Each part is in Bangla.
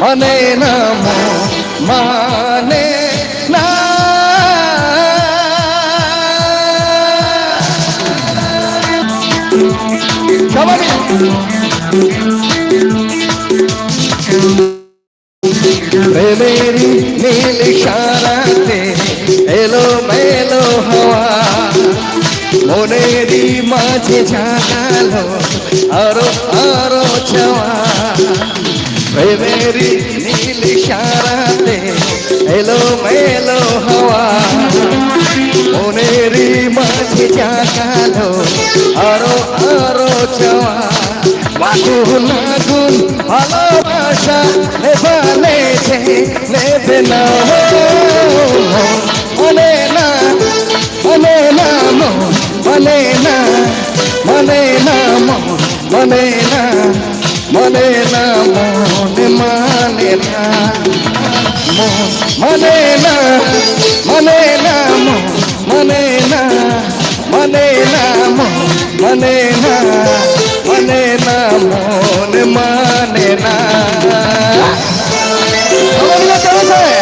মানে না মানে না সবাই নীল সারাতে এলো মেলো হাওয়া মনেরই মাঝে জাগালো আরও আরও চাওয়া প্রেমেরি নীল সারাতে এলো মেলো হাওয়া। মনেরই মাঝে জাগালো, আরও আরও চাওয়া আগুন আগুন ভালোবাসা নেবালেছে নেবে না মনে না মনে না মনে না মনে না মনে না মনে না মনে না মনে না মনে না মনে না মনে না মন মানে না। সবাই।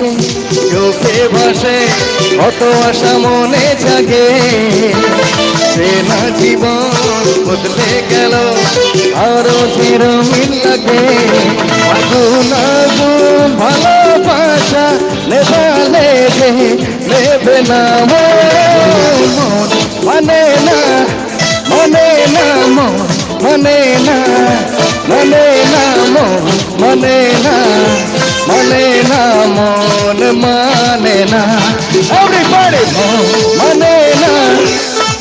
মিলে চোখে বসে কত আশা মনে জাগে। সে না জীবন বদলে গেল, আরও চিরমিল লাগে। আগুন আগুন ভালোবাসা নেবালে যে নেবে না মন মনে না মনে না মন মানে না। এভরিবডি মনে না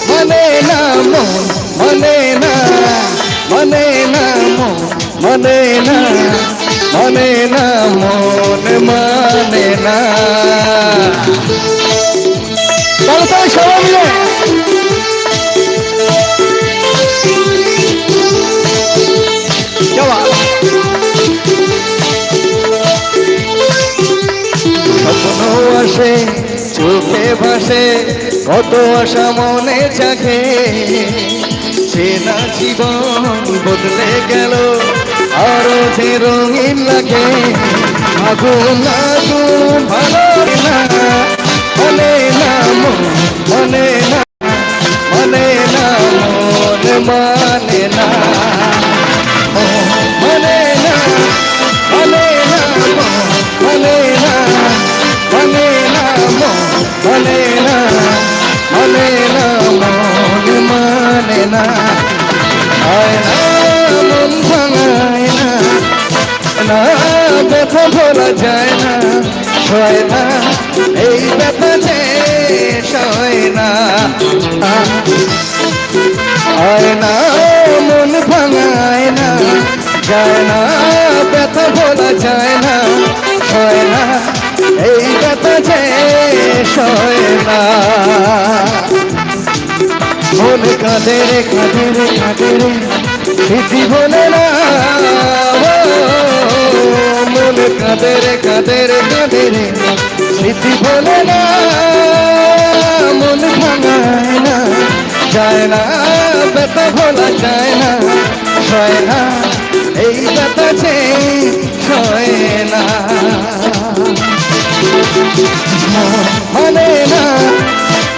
মনে না মন মনে না। মনে না মন মনে না মনে না মন মানে না। সবাই মিলে আসে চোখে ভাসে, কত আশা মনে জাগে। সে না জীবন বদলে গেল, আরও যে রঙিন লাগে। আগুন আগুন ভালো না, মনে না মনে না মনে না মন মানে না। মনে না মনে না মন মানে না আয় না মন ভাঙায় না না ব্যথা ভোলা যায় না সয় না এই ব্যথা আয় না মন ভাঙায় না যায় না সয় না মন রে কাঁদে রে কাঁদে রে স্মৃতি বলে না মন কাঁদে রে কাঁদে রে কাঁদে রে স্মৃতি বলে না মন ভাঙায় না যায় না ব্যথা ভোলা যায় না সয় না এই ব্যথা সয় না মানে না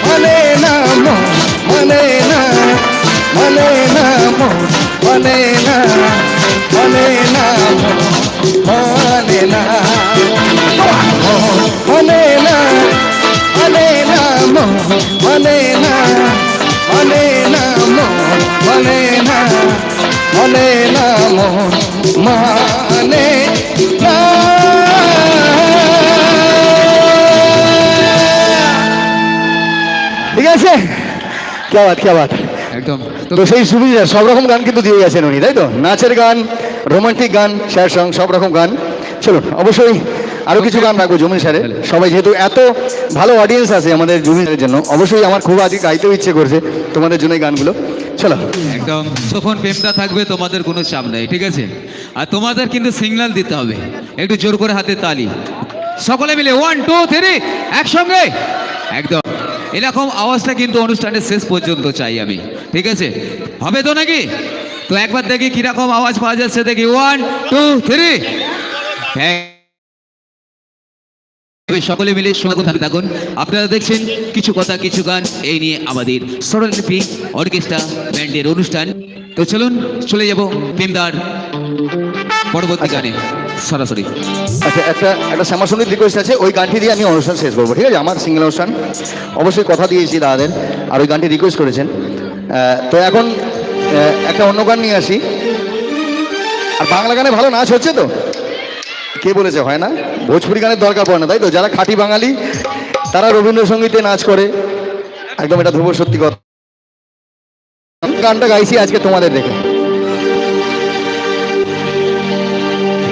মানে না মানে না মানে না মানে না মানে না মানে না মানে না মানে না মানে না মানে না মানে না মানে না মানে না আছে কে বাত একদম। তো সেই সুবিধা সব রকম গান কিন্তু দিয়ে গেছেন উনি তাই তো? নাচের গান রোমান্টিক গান স্যার সং সব রকম গান। চলুন অবশ্যই আরও কিছু গান রাখব জমিন স্যারের। সবাই যেহেতু এত ভালো অডিয়েন্স আছে আমাদের জমিন স্যারের জন্য অবশ্যই আমার খুব আজকে গাইতেও ইচ্ছে করছে তোমাদের জন্য এই গানগুলো। চলো। একদম। যখন প্রেমটা থাকবে তোমাদের কোনো চাপ নেই ঠিক আছে? আর তোমাদের কিন্তু সিগন্যাল দিতে হবে একটু জোর করে হাতে তালি। সকলে মিলে ওয়ান টু থ্রি একসঙ্গে। একদম। এরকম আওয়াজটা কিন্তু অনুষ্ঠানের শেষ পর্যন্ত চাই আমি। ঠিক আছে? হবে তো নাকি? তো একবার দেখি কীরকম আওয়াজ পাওয়া যাচ্ছে দেখি। ওয়ান টু থ্রি সকলে মিলে সমাগম থাকতে থাকুন। আপনারা দেখছেন কিছু কথা, কিছু গান, এই নিয়ে আমাদের স্বরলিপি অর্কেস্ট্রা ব্যান্ডের অনুষ্ঠান। তো চলুন চলে যাব পিমদার পরবর্তী গানে। সরাসরি। আচ্ছা একটা একটা শ্যামাসঙ্গীত রিকোয়েস্ট আছে, ওই গানটি দিয়ে আমি অনুষ্ঠান শেষ করব, ঠিক আছে? আমার সিঙ্গেল অনুষ্ঠান। অবশ্যই কথা দিয়েছি দাদাদের, আর ওই গানটি রিকোয়েস্ট করেছেন। তো এখন একটা অন্য গান নিয়ে আসি। আর বাংলা গানে ভালো নাচ হচ্ছে তো? কে বলেছে, হয় না? ভোজপুরি গানের দরকার পড়ে না, তাই তো? যারা খাঁটি বাঙালি, তারা রবীন্দ্রসঙ্গীতে নাচ করে। একদম এটা ধ্রুব সত্যি কথা। গানটা গাইছি আজকে তোমাদের দেখে?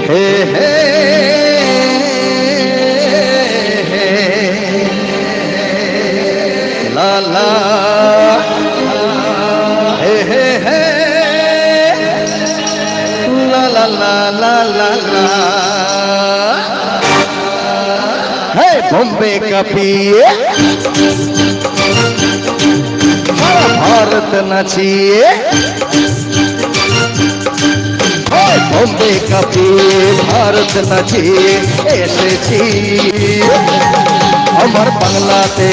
হে হে লা লা হে হে হে। লা লা লা লা ভারত নাচিয়ে। বম্বে কাপিয়ে ভারত নাচিয়ে এসেছি। আমার বাংলাতে।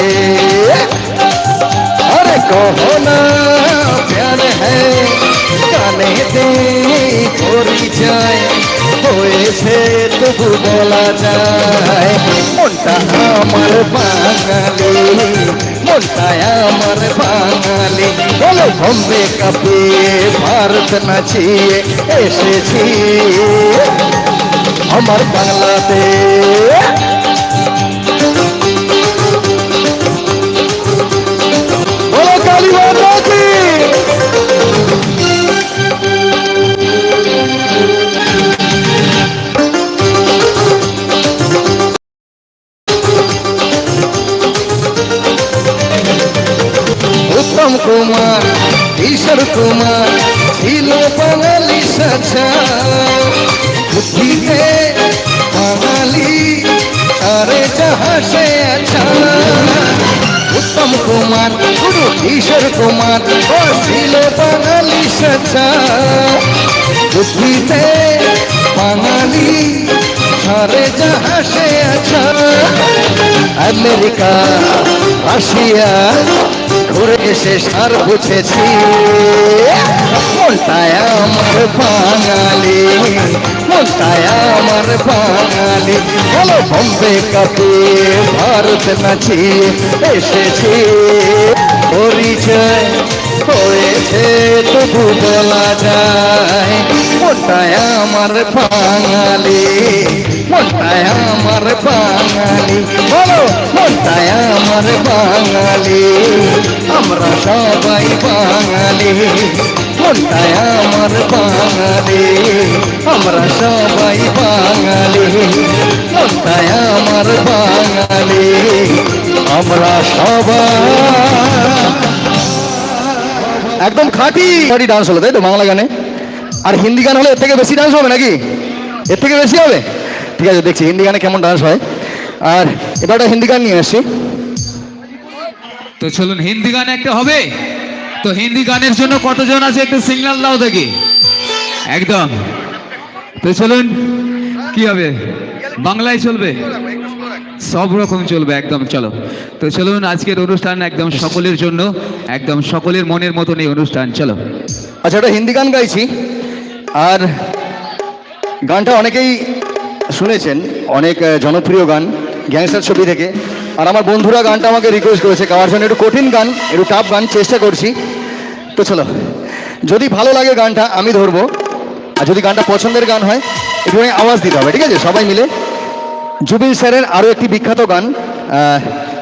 আরে কহো না প্যার হ্যাঁ কানে দে পরিচয় হয়েছে তবু বলা যায়, মনটা আমার বাঙালি। মনটা আমার বাঙালি। বলো বম্বে কাপিয়ে ভারত নাচিয়ে এসেছি। আমার বাংলাতে ঈশ্বর কুমার ছিল বাঙালি সাছা বুদ্ধিতে বাঙালি সারে যাহাসে আছা। আমেরিকা, রাশিয়া, ঘুরে এসে সার বুঝেছি। মনটায় আমার বাঙালি, মনটায় আমার বাঙালি। বলো বম্বে কাপে ভারত নাচি, এসেছি। পরিচয় হয়েছে তবু বলা যায়, মোটায় আমার বাঙালি, মোটায় আমার বাঙালি, বলো, মোটায় আমার বাঙালি, আমরা সবাই বাঙালি। মনটায় আমার বাঙালি, আমরা সবাই বাঙালি। মনটায় আমার বাঙালি, আমরা সবাই। একদম খাঁটি খাঁটি ডান্স হলো, তাই তো বাংলা গানে? আর হিন্দি গান হলে এর থেকে বেশি ডান্স হবে নাকি? এর থেকে বেশি হবে? ঠিক আছে, দেখছি হিন্দি গানে কেমন ডান্স হয়। আর এবার একটা হিন্দি গান নিয়ে আসছি তো চলুন, হিন্দি গান একটা হবে? তো হিন্দি গানের জন্য কতজন আছে একটু সিগন্যাল দাও দেখি। একদম। তো চলুন, কি হবে? বাংলায় চলবে? সব রকম চলবে, একদম, চলো। তো চলুন, আজকের অনুষ্ঠান একদম সকলের জন্য, একদম সকলের মনের মতন এই অনুষ্ঠান, চলো। আচ্ছা একটা হিন্দি গান গাইছি। আর গানটা অনেকেই শুনেছেন, অনেক জনপ্রিয় গান, গ্যাংস্টার ছবি থেকে। আর আমার বন্ধুরা গানটা আমাকে রিকোয়েস্ট করেছে জন্য একটু কঠিন গান, একটু টাফ গান, চেষ্টা করছি। তো চলো, যদি ভালো লাগে গানটা, আমি ধরবো। আর যদি গানটা পছন্দের গান হয় একটু আওয়াজ দিতে হবে, ঠিক আছে? সবাই মিলে। জুবিল স্যারের আরও একটি বিখ্যাত গান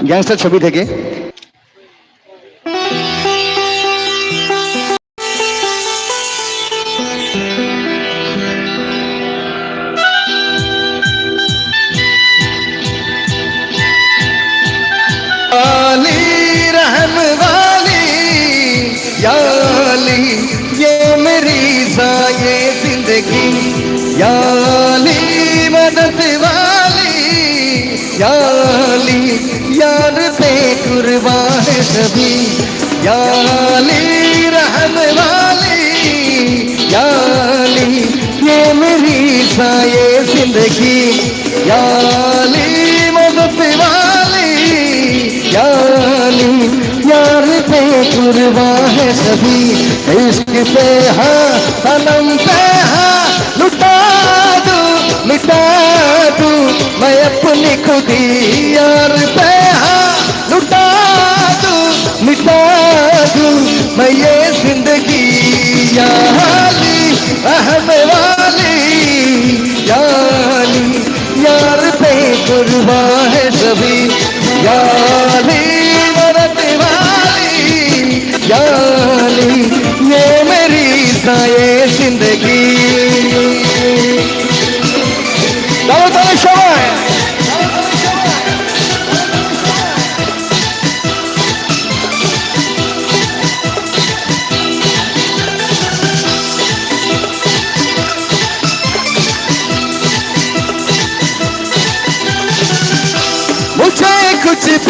গ্যাংস্টার ছবি থেকে। ज़िंदगी या अली मदद वाली याली यार पे कुर्बान सभी याली रहम वाली याली ये मेरी साये ज़िंदगी याली मदद वाली याली यार पे कुर्बान सभी इश्क पे हाँ सनम पे हाँ। दी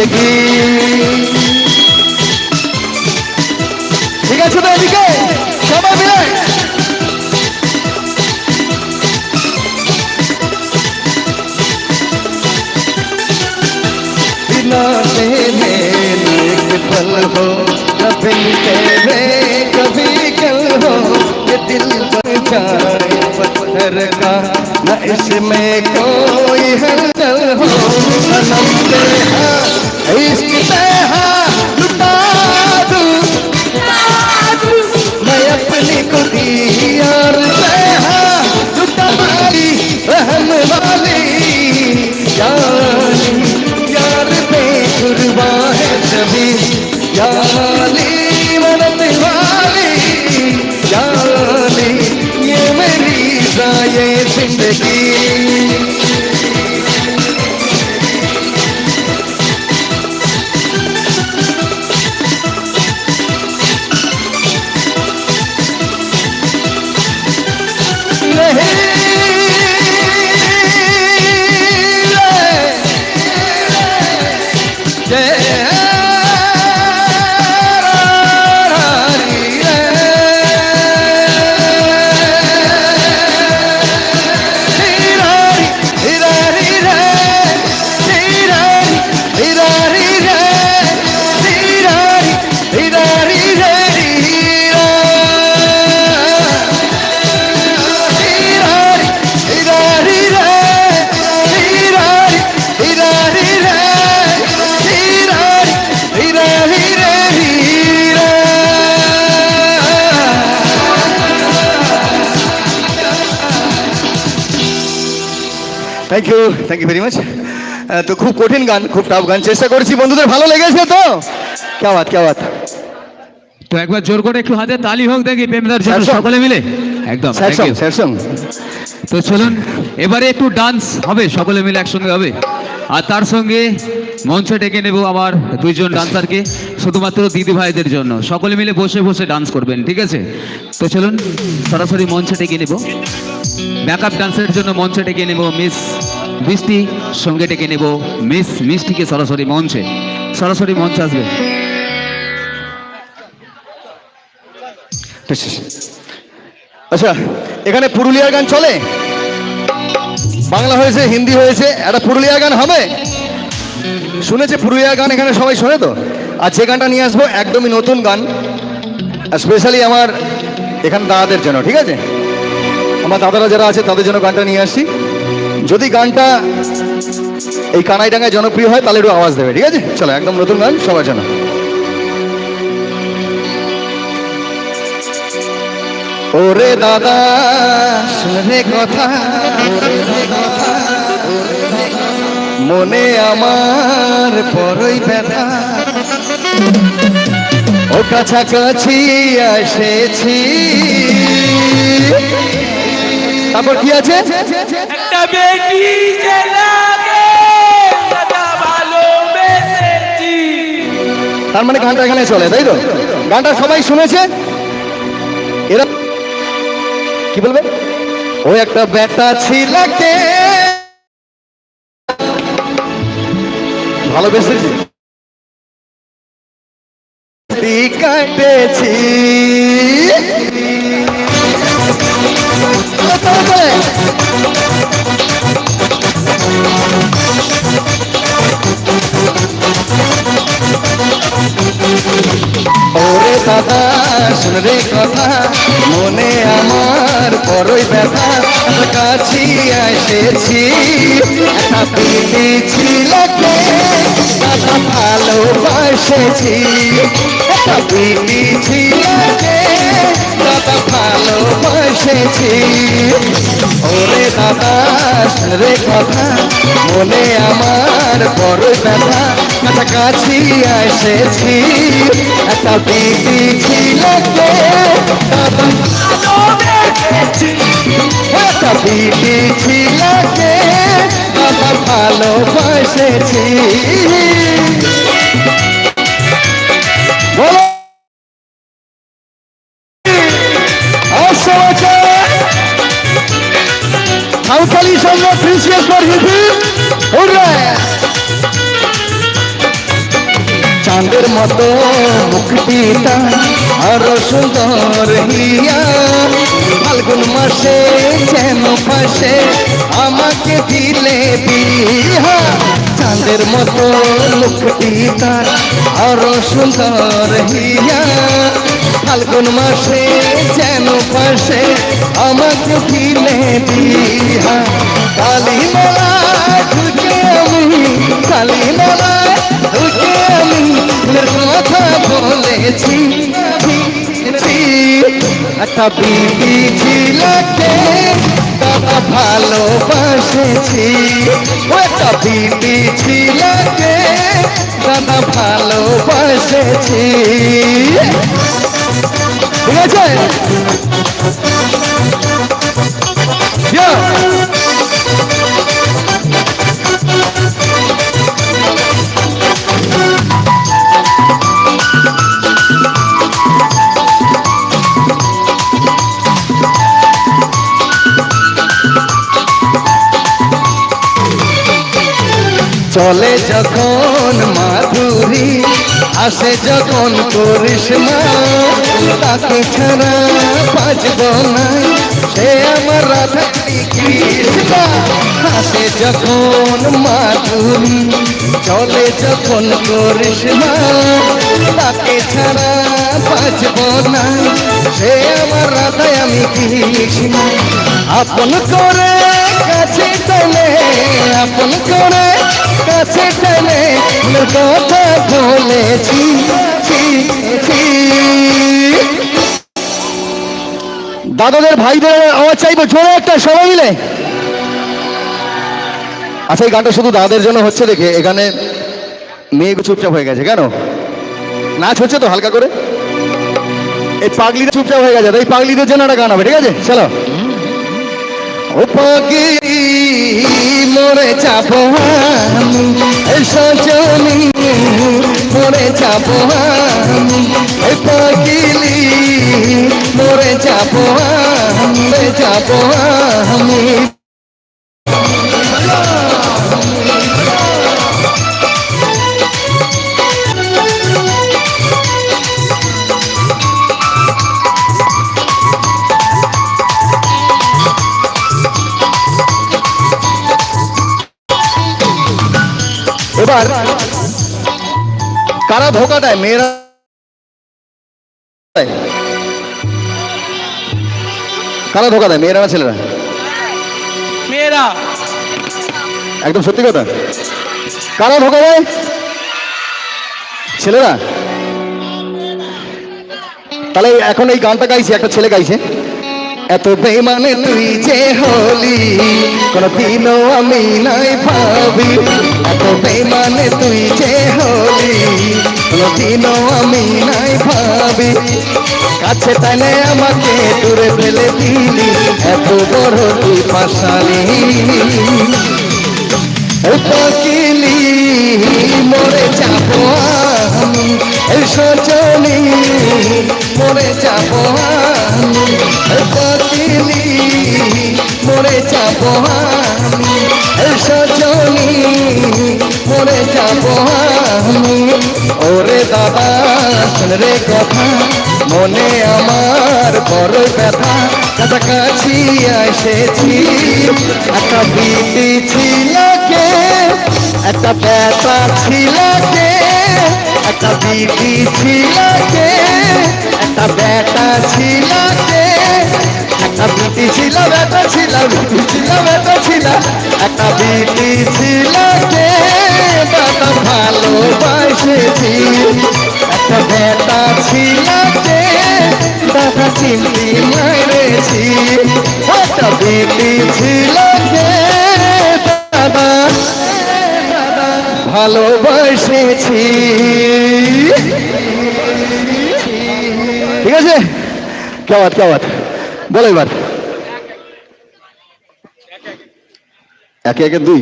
जिंदगी ঠিক আছে তো এদিকে সবাই মিলে बिना तेरे एक पल हो कभी तेरे कभी कल हो ये दिल बन जाए पत्थर का न इसमें कोई हलचल Shaggy. You. Thank you very much তো খুব কঠিন গান খুব টাফ গান। চেষ্টা করেছি বন্ধুদের ভালো লেগেছে তো? কেওয়াত কেওয়াত তো একবার জোর করে একটু হাতে তালি হোক দেখি প্রেমদার জন্য সকলে মিলে? একদম তো চলুন এবারে একটু ডান্স হবে সকলে মিলে একসঙ্গে হবে। আর তার সঙ্গে মঞ্চে ডেকে নেব আমার দুইজন ডান্সারকে শুধুমাত্র দিদি ভাইদের জন্য। সকলে মিলে বসে বসে ডান্স করবেন ঠিক আছে? তো চলুন সরাসরি মঞ্চে ডেকে নেব। ব্যাকআপ ডান্সের জন্য মঞ্চে ডেকে নেব মিস বৃষ্টি, সঙ্গে ডেকে নেব মিস মিষ্টিকে সরাসরি মঞ্চে। সরাসরি মঞ্চে আসবে। আচ্ছা এখানে পুরুলিয়ার গান চলে? বাংলা হয়েছে, হিন্দি হয়েছে, একটা পুরুলিয়ার গান হবে? শুনেছে পুরুলিয়ার গান এখানে সবাই শোনে তো। আর যে গানটা নিয়ে আসব, একদমই নতুন গান। স্পেশালি আমার এখানে দাদাদের জন্য, ঠিক আছে? আমার দাদারা যারা আছে, তাদের জন্য গানটা নিয়ে আসছি। যদি গানটা এই কানাইডাঙ্গায় জনপ্রিয় হয়, তাহলে একটু আওয়াজ দেবে, ঠিক আছে? চলো, একদম নতুন গান, সবার জন্য। ওরে দাদা, শুনে কথা। মনে আমার বড়ই ব্যথা। ও কাছাকাছি এসেছি। তারপর কি আছে? তার মানে গানটা এখানে চলে, তাই তো? গানটা সবাই শুনেছে? এরা কি বলবে? ও একটা বেটা ছিলাকে ভালোবেসেছি। কাটেছি বড়ই ব্যথা কাছি এসেছি। একটা পিটি ছিল দাদা ভালোবাসেছি। একটা পিটি ছিল দাদা ভালোবাসেছি। ওরে দাদা, রে কথা, মনে আমার বড় ব্যথা কাছাকাছি এসেছি। একটা পিটি ছিল দাদা একটা পিটি ছিল আমার ভালোবাসেছি বলো সঙ্গে প্রিন্সিয়াস ফর হিপি মতো মুক্তিটা আরও সুন্দর হিয়া ফাল্গুন মাসে যেন পাশে আমাকে দিলে বিহা চাঁদের মতো মুক্তিটা আরও সুন্দর হিয়া ফাল্গুন মাসে যেন পাশে আমাকে দিলে বিহা কালী মেলা আমি কালী মেলা ঢুকে আমি ভালোবাসেছি একটা বিবি ছিলাকে দাদা ভালোবাসেছি ঠিক আছে Yeah. Thank you. চলে যখন মাধুরী, আসে যখন করিসমা তাকে ছাড়া বাজব না সে আমার রাধা কৃষ্ণ, আসে যখন মাধুরী চলে যখন করিসমা তাকে ছাড়া বাজব না। সে আমার রাধায় আমি কৃষ্ণ। আপন করে কাছে টেনে, আপন করে কাছে টেনে কথা বলেছি। দাদাদের ভাইদের আওয়াজ চাইব, জোরে একটা সবাই মিলে। আচ্ছা এই গানটা শুধু দাদাদের জন্য হচ্ছে দেখে, এখানে মেয়ে চুপচাপ হয়ে গেছে, কেন? নাচ হচ্ছে তো হালকা করে। এই পাগলিদের চুপচাপ হয়ে গেছে এই পাগলিদের জন্য একটা গান হবে, ঠিক আছে? চলো। ও পাগি মরে এই সজনি মরে এই পাগিলি মরে আমি মরে যাব আমি। দেয় মেয়েরা কারা ধোকা দেয় মেয়েরা ছেলেরা? মেয়েরা। একদম সত্যি কথা? কারা ধোকা দেয় ছেলেরা? তাহলে এখন এই গানটা গাইছে একটা ছেলে গাইছে। এত বেমানে তুই যে হলি কোনদিনও আমি নাই ভাবি এত বেমানে তুই যে কোনদিনও আমি নাই ভাবি। কাছে টানে আমাকে দূরে ফেলে দিলি। এত বড় তুই পাশালি। মরে যাব আমি। সজনি, মরে যাব আমি। মরে যাব আমি। সজনি, মরে যাব আমি ওরে দাদা, শোন রে কথা, মনে আমার বড় ব্যথা। কাছাকাছি এসেছি, একটা বিটি ছিল কে? একটা ব্যথা ছিল কে? একটা বিটি ছিল কে? একটা ব্যথা ছিল কে? একটা বিটি ছিল ব্যথা ছিল বিটি ছিল ব্যথা ছিল একটা বিটি ছিল কে দাদা ভালোবাসেছি। একটা ব্যথা ছিল কে দাদা চিমটি মেরেছি। একটা বিটি ছিল কে দাদা ভালোবাসেছি। ঠিক আছে? কেমন কেমন? বলো এবার। একে একে দুই।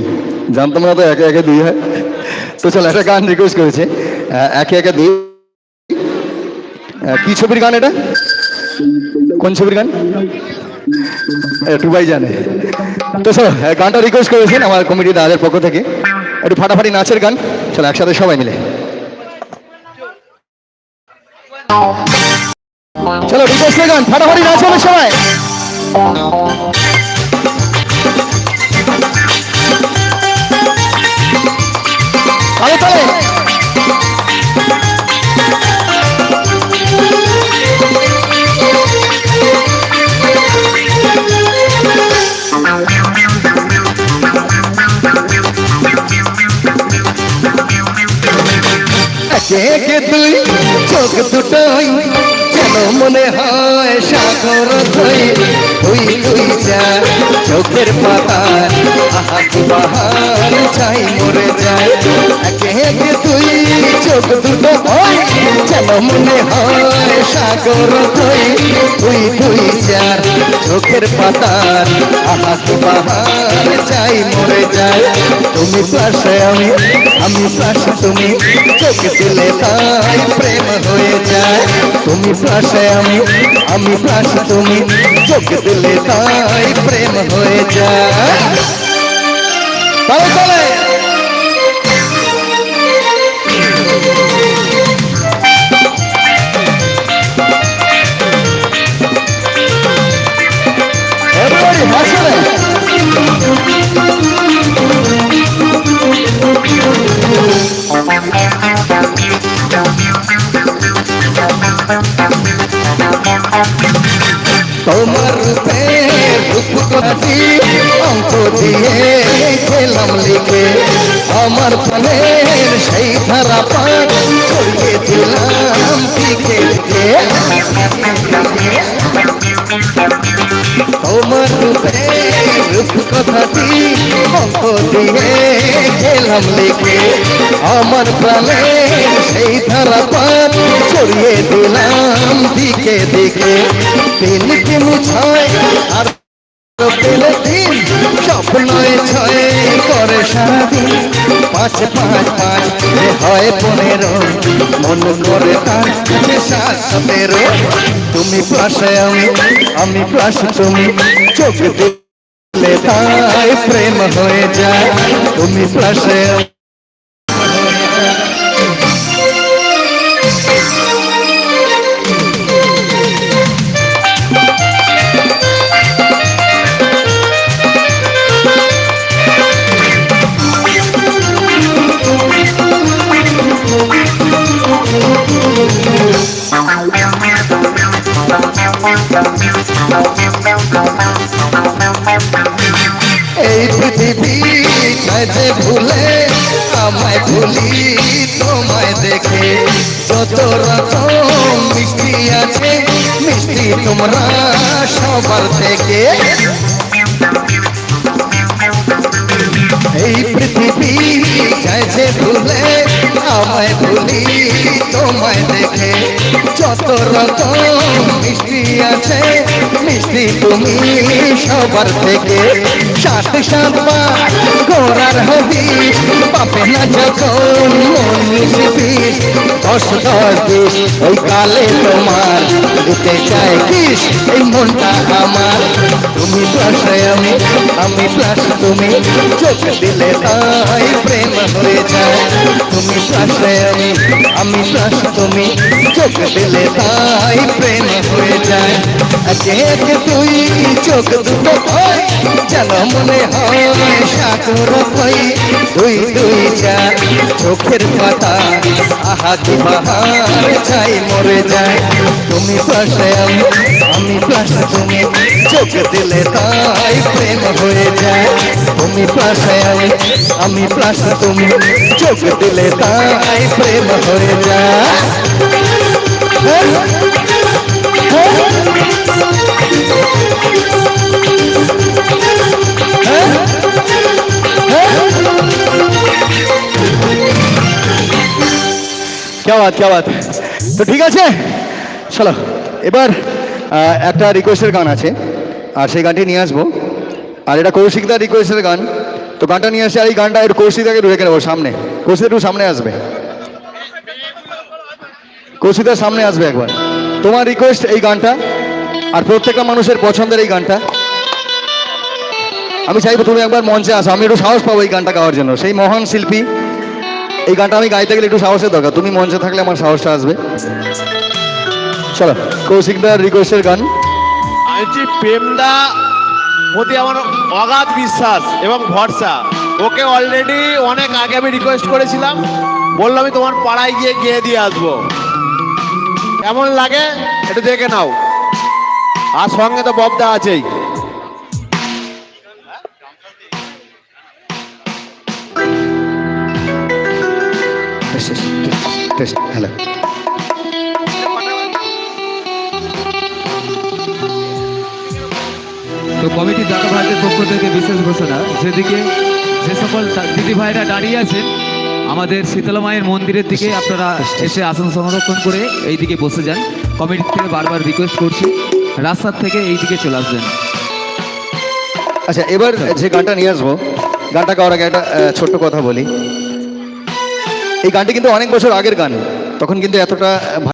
জানতাম না তো একে একে দুই হয়। তো চলো একটা গান রিকোয়েস্ট করেছে। একে একে দুই। কি ছবির গান এটা? কোন ছবির গান? টুবাই জানে। তো চলো গানটা রিকোয়েস্ট করেছেন আমার কমিটি দাদের পক্ষ থেকে। একটু ফাটাফাটি নাচের গান। চলো একসাথে সবাই মিলে। চলো রিকোয়েস্টের গান ফাটাফাটি নাচ হবে সবাই। তালে তালে। একে একে দুই চোখ দুটোই। যেন মনে হয় সাগর ধই তুই তুই যা, চোখের পাতা। আহা, কি বাহার চাই মরে যায়। একে তুই চোখ দুটো হয়, যেন মনে হয় সাগর ধই তুই তুই যা, চোখের পাতার আহা, কি বাহার চাই মরে যায়। তুমি পাশে আমি আমি পাশে তুমি, চোখ দিলে তাই প্রেম হয়ে যায়। তুমি পাশে আমি আমি পাশে তুমি। চোখ দিলে তাই প্রেম হয়ে যায়। Everybody, হাসলে। তোমার রূপে রূপ কাটি অঙ্ক দিয়ে খেলাম লিখে আমার প্রাণের সেই ধারা পাঠ ছড়িয়ে দিলাম লিখে লিখে তোমার রূপে রূপ কথাটি অঙ্ক দিয়ে খেলাম লিখে। আমার প্রাণে সেই ধারা পাত ছড়িয়ে দিলাম দিকে দিকে। তিন তিন ছয় আর পেলে তিন স্বপ্নয় ছয় করে সারাদিন। পাঁচ পাঁচ পাঁচ হয় পনেরো। মন করে তার কাছে সাত সতেরো তুমি পাশে আমি আমি পাশে তুমি। চোখ দিলে তাই প্রেম হয়ে যায়। তুমি পাশে রকম মিষ্টি আছে, মিষ্টি তুমি সবার থেকে। সাত সাত বার গোড়ার হবি পাপে না যখন মন দশ দশ ওই কালে তোমার দিতে চাই কিস? এই মনটা আমার। তুমি প্লাসে আমি আমি প্লাস তুমি। চোখ দিলে তাই প্রেম হয়ে যায়। তুমি প্লাসে আমি আমি প্লাস তুমি। চোখ দিলে তাই প্রেম হয়ে যায়। একে তুই চোখ দুটো হয় যেন মনে হয় সাগর কই দুই দুই চার, চোখের পাতা, আহা বাহার চাই মরে যায়। তুমি পাশে আমি আমি পাশে তুমি। চোখ দিলে তাই প্রেম হয়ে যায়। তুমি পাশে আমি আমি পাশে তুমি। চোখ দিলে তাই প্রেম হয়ে যায়। বাদ কে বাদ তো ঠিক আছে, চলো, এবার একটা রিকোয়েস্টের গান আছে, আর সেই গানটি নিয়ে আসব। আর এটা কৌশিকদার রিকোয়েস্টের গান, তো গানটা নিয়ে আসছে আর এই গানটা একটু কৌশিকদাকে রেখে নেব সামনে। কৌশিক একটু সামনে আসবে। কৌশিকদার সামনে আসবে একবার। তোমার রিকোয়েস্ট এই গানটা, আর প্রত্যেকটা মানুষের পছন্দের এই গানটা। আমি চাইব তুমি একবার মঞ্চে আসো, আমি একটু সাহস পাবো এই গানটা গাওয়ার জন্য। সেই মহান শিল্পী এই গানটা আমি গাইতে গেলে একটু সাহসের দরকার। তুমি মঞ্চে থাকলে আমার সাহসটা আসবে। চলো কৌশিকদার রিকোয়েস্টের গান। হচ্ছি প্রেমদা প্রতি আমার অগাধ বিশ্বাস এবং ভরসা। ওকে অলরেডি অনেক আগে আমি রিকোয়েস্ট করেছিলাম। বললাম আমি তোমার পাড়ায় গিয়ে গিয়ে দিয়ে আসব। কেমন লাগে? একটু দেখে নাও। আর সঙ্গে তো ববদা আছেই। হ্যালো তো কমিটির দাদা ভাইদের পক্ষ থেকে বিশেষ ঘোষণা যেদিকে যে সকল দিদি ভাইরা দাঁড়িয়ে আছেন আমাদের শীতলা মায়ের মন্দিরের দিকে আপনারা এসে আসন সংরক্ষণ করে এই দিকে বসে যান। কমিটির থেকে বারবার রিকোয়েস্ট করছি রাস্তার থেকে এই দিকে চলে আসবেন। আচ্ছা এবার যে গানটা নিয়ে আসব গানটা গাওয়ার আগে একটা ছোট্ট কথা বলি। এই গানটি কিন্তু অনেক বছর আগের গান। তখন কিন্তু এতটা